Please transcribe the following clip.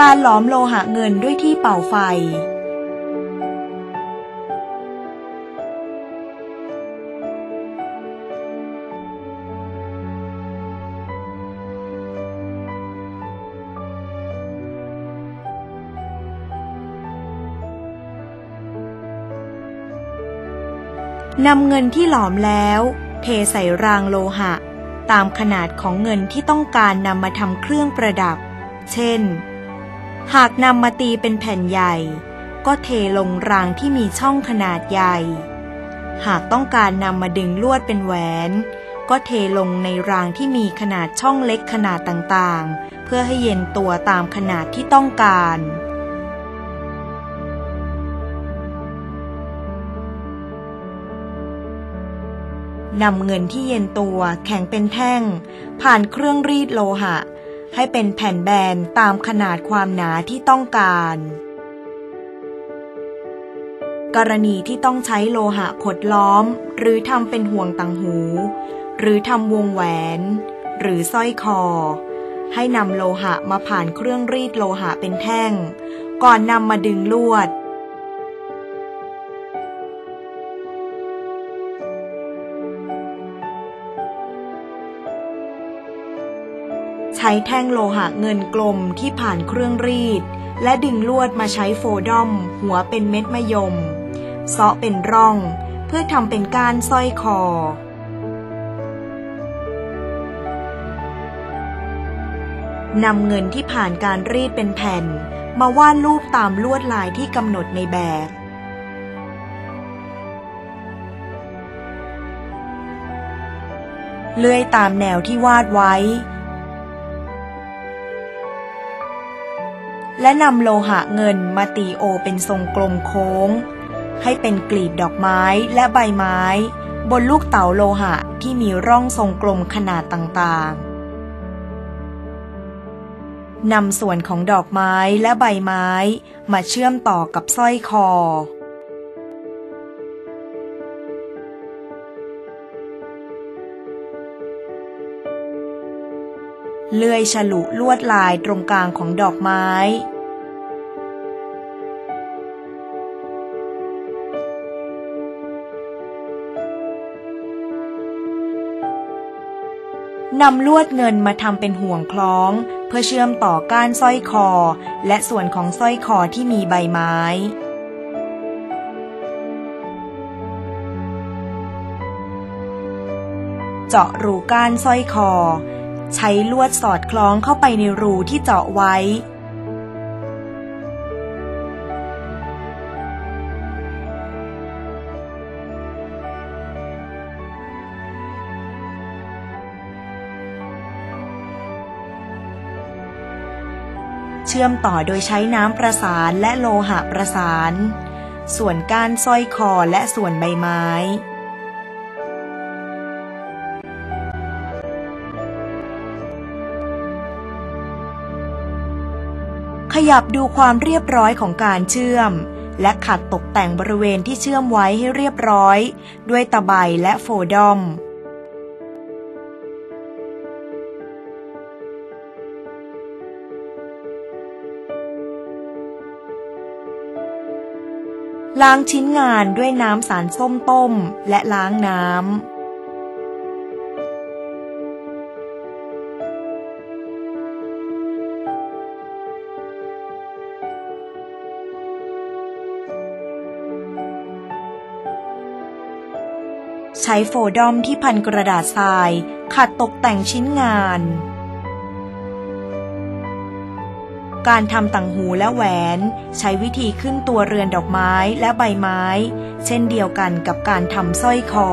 การหลอมโลหะเงินด้วยที่เป่าไฟ นำเงินที่หลอมแล้ว เทใส่รางโลหะ ตามขนาดของเงินที่ต้องการนำมาทำเครื่องประดับ เช่น หากนำมาตีเป็นแผ่นใหญ่ ก็เทลงรางที่มีช่องขนาดใหญ่ หากต้องการนำมาดึงลวดเป็นแหวน ก็เทลงในรางที่มีขนาดช่องเล็กขนาดต่างๆ เพื่อให้เย็นตัวตามขนาดที่ต้องการนำเงินที่เย็นตัวแข็งเป็นแท่ง ผ่านเครื่องรีดโลหะ ให้เป็นแผ่นแบนตามขนาดความหนาที่ต้องการ กรณีที่ต้องใช้โลหะขดล้อม หรือทำเป็นห่วงต่างหู หรือทำวงแหวน หรือสร้อยคอ ให้นำโลหะมาผ่านเครื่องรีดโลหะเป็นแท่ง ก่อนนำมาดึงลวด ใช้แท่งโลหะเงินกลมที่ผ่านเครื่องรีด และดึงลวดมาใช้โฟดอม หัวเป็นเม็ดมะยมเซาะเป็นร่อง เพื่อทำเป็นก้านสร้อยคอ นำเงินที่ผ่านการรีดเป็นแผ่น มาวาดรูปตามลวดลายที่กำหนดในแบบเลื่อยตามแนวที่วาดไว้ และนำโลหะเงินมาตีโอเป็นทรงกลมโค้ง ให้เป็นกลีบดอกไม้และใบไม้ บนลูกเต๋าโลหะที่มีร่องทรงกลมขนาดต่างๆนำส่วนของดอกไม้และใบไม้มาเชื่อมต่อกับสร้อยคอ เลื่อยฉลุลวดลายตรงกลางของดอกไม้ นำลวดเงินมาทำเป็นห่วงคล้อง เพื่อเชื่อมต่อก้านสร้อยคอ และส่วนของสร้อยคอที่มีใบไม้เจาะรูก้านสร้อยคอ ใช้ลวดสอดคล้องเข้าไปในรูที่เจาะไว้ เชื่อมต่อโดยใช้น้ำประสานและโลหะประสาน ส่วนก้านสร้อยคอและส่วนใบไม้ ขยับดูความเรียบร้อยของการเชื่อม และขัดตกแต่งบริเวณที่เชื่อมไว้ให้เรียบร้อย ด้วยตะไบและโฟดอมล้างชิ้นงานด้วยน้ำสารส้มต้มและล้างน้ำ ใช้โฟดอมที่พันกระดาษทราย ขัดตกแต่งชิ้นงาน การทำต่างหูและแหวน ใช้วิธีขึ้นตัวเรือนดอกไม้และใบไม้ เช่นเดียวกันกับการทำสร้อยคอ